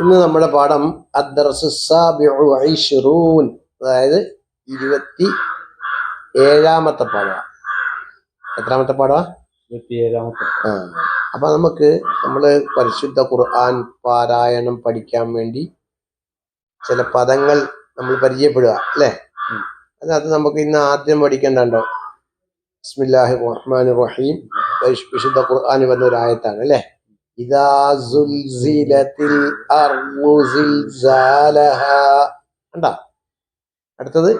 ഇന്ന് നമ്മുടെ പാഠം അതായത് ഇരുപത്തി ഏഴാമത്തെ പാഠമാണ് എത്രാമത്തെ പാഠമാണ് ആ. അപ്പൊ നമുക്ക് നമ്മൾ പരിശുദ്ധ ഖുർആൻ പാരായണം പഠിക്കാൻ വേണ്ടി ചില പദങ്ങൾ നമ്മൾ പരിചയപ്പെടുക അല്ലേ. അതിനകത്ത് നമുക്ക് ഇന്ന് ആദ്യം പഠിക്കേണ്ടോ ബിസ്മില്ലാഹി റഹ്മാൻ റഹീം. വിശുദ്ധ ഖുർആൻ വന്ന ഒരു ആയത്താണ് അല്ലേ? ഇദാ സുൽസിലത്തിൽ കണ്ടാ? അടുത്തത്.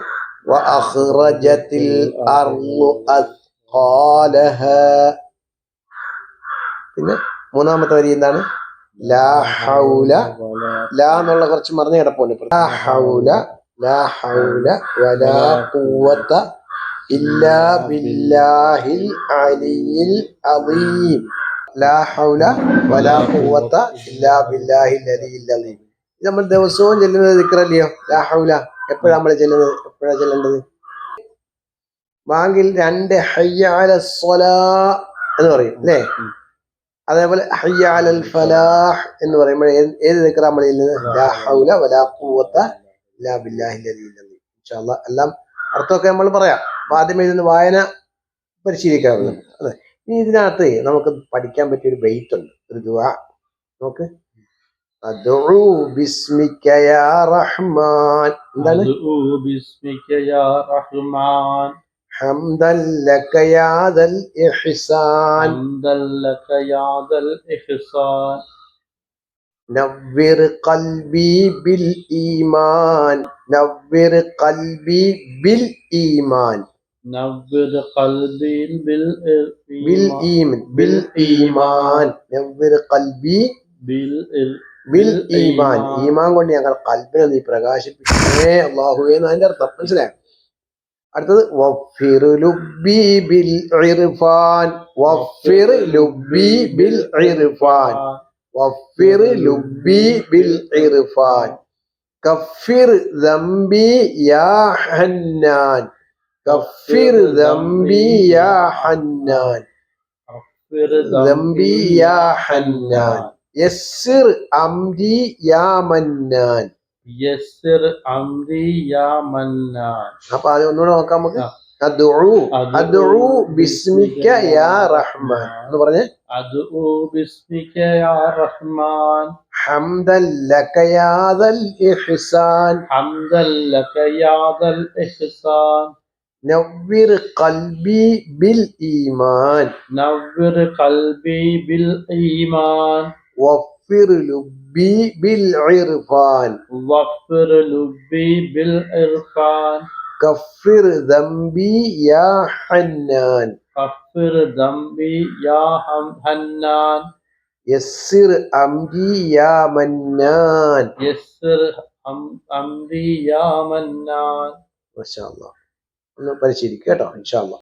പിന്നെ മൂന്നാമത്തെ വരി എന്താണ്? ലാ ഹൗല. ലാ എന്നുള്ള കുറച്ച് മറിഞ്ഞ കിടപ്പുണ്ട്. ലാ ഹൗല ലാ ഹൗല വലാ ഖുവത ഇല്ലാ ബില്ലാഹിൽ അലിയിൽ അലീം ലാ ഹൗല വലാ ഇല്ലാ ബില്ലാഹി നമ്മൾ ദിവസവും ചെല്ലുന്നത് ദിക്റല്ലയോ? ലാ ഹൗല. എപ്പോഴാണ് നമ്മൾ ചെല്ലുന്നത്? എപ്പോഴാണ് ചെല്ലേണ്ടത്? ബാങ്കിൽ രണ്ട് ഹയ്യാല സ്വലാ എന്ന് പറയും അല്ലേ. അതേപോലെ ഹയ്യാലൽ ഫലാഹ് എന്ന് പറയുമ്പോൾ ഏത് ദിക്കറ നമ്മൾ ചെല്ലുന്നത്? ലാ ഹൗല വലാ ഇല്ലാ ബില്ലാഹി എല്ലാം അർത്ഥമൊക്കെ നമ്മൾ പറയാം. ആദ്യമേ ഇതൊന്ന് വായന പരിശീലിക്കാറുണ്ട് അതെ ഇനി ഇതിനകത്ത് നമുക്ക് പഠിക്കാൻ പറ്റിയ ഒരു ബെയ്ത്ത് ഉണ്ട്. ഒരു ദുആ. നോക്ക്. എന്താണ്? ഈമാൻ. നവ്വിർ ഖൽബി ബിൽ ബിൽ ഈമൻ ബിൽ ഈമാൻ. നവ്വിർ ഖൽബി ബിൽ ബിൽ ഈമാൻ. ഈമാൻ. കൊണ്ട് ഞങ്ങൾ കൽബിനെ നീ പ്രകാശിപ്പിക്കേ അള്ളാഹുവേ എന്ന് അതിന്റെ അർത്ഥം മനസ്സിലായി? അടുത്തത് വഫിർ ലുബ്ബി ബിൽ ഇർഫാൻ. വഫിർ ലുബ്ബി ബിൽ ഇർഫാൻ. വഫിർ ലുബ്ബി ബിൽ ഇർഫാൻ. കഫിർ ദംബി യാ ഹന്നാൻ. കഫിർ ദംബി യാ ഹന്നാൻ. ദംബി യാ ഹന്നാൻ. യസ്സിർ അംരി യാ മന്നാൻ. യസ്സിർ അംരി യാ മന്നാൻ. അപ്പൊ അത് ഒന്നുകൂടെ നോക്കാം നമുക്ക്. അദ്ഉ. അദ്ഉ ബിസ്മിക യാ റഹ്മാൻ. എന്ന് പറഞ്ഞേ. അദ്ഉ ബിസ്മിക യാ റഹ്മാൻ. ഹംദൻ ലക യാ ദൽ ഇഹ്സാൻ. ഹംദൻ ലക യാ ദൽ ഇഹ്സാൻ. നവ്വിർ ഖൽബി ബിൽ ഈമാൻ. നവ്വിർ കൽബി ബിൽ ഈമാൻ. വഫിർ ലുബ്ബി ബിൽ ഇർഫാൻ. വഫിർ ലുബി ബിൽ ഇർഫാൻ. കഫിർ ദംബി യാ ഹന്നാൻ. കഫിർ ദംബി യാ ഹന്നാൻ. യസ്സിർ അംരി യാ മന്നാൻ. യസ്സിർ അംരി യാ മന്നാൻ. മാഷാ അല്ലാ ഒന്ന് പരിശീലിക്കുക കേട്ടോ ഇൻഷാ അല്ലാ